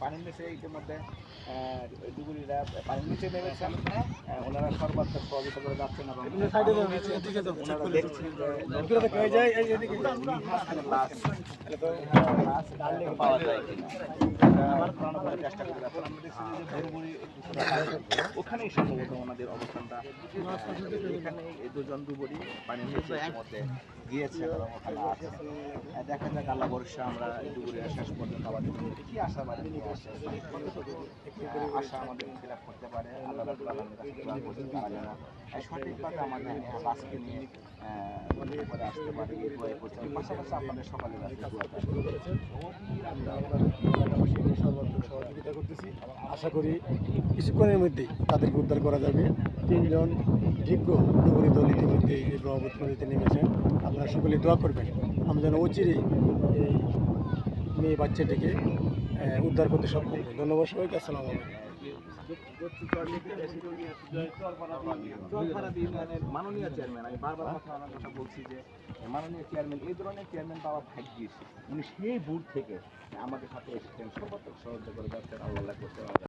পানির নিচে ইতিমধ্যে ডুবুরিরা পানির নিচে নেমেছেন। ওনারা সর্বাত্মক সহযোগিতা করে যাচ্ছেন এবং ওনারা দেখছেন যে লাশ পাওয়া যায় কিনা। চেষ্টা করে যাচ্ছেন আমরা দেখছি যে ভোরভুরি ওখানেই সম্ভবত ওনাদের অবস্থানটা। এখানেই এই দুজন ডুবুরি পানির নিচে মধ্যে গিয়েছে দেখা যাক আল্লাহ ভরসা আমরা ডুবুরি শেষ পর্যন্ত আমাদের কি আশাবাদী নিয়ে আশা আমাদের ফিল করতে পারে। আল্লাহ করতে পারে না সঠিকভাবে আমাদের বাসকে নিয়ে আসতে পারে। পাশাপাশি আপনাদের সকালের কাছে দোয়া থাকবে। সর্বাত্মক সহযোগিতা করতেছি। আশা করি কিছুক্ষণের মধ্যেই তাদেরকে উদ্ধার করা যাবে। তিনজন যোগ্য নগরী দল ইতিমধ্যে এই ব্রহ্মপুত্র নদীতে নেমেছেন। আপনারা সকলে দোয়া করবেন। আমি যেন অচিরেই এই মেয়ে বাচ্চাটিকে উদ্ধার করতে সক্ষম ধন্যবাদ সবাইকে। আসসালামু আলাইকুম। মাননীয় চেয়ারম্যান আমি বারবার কথা আমার কথা বলছি যে, মাননীয় চেয়ারম্যান এই ধরনের চেয়ারম্যান পাওয়া ভাগ্যিস। উনি সেই বোর্ড থেকে আমাদের সাথে এসেছেন। সর্বাত্মক সহযোগিতা করে যাচ্ছেন, আল্লাহ করতে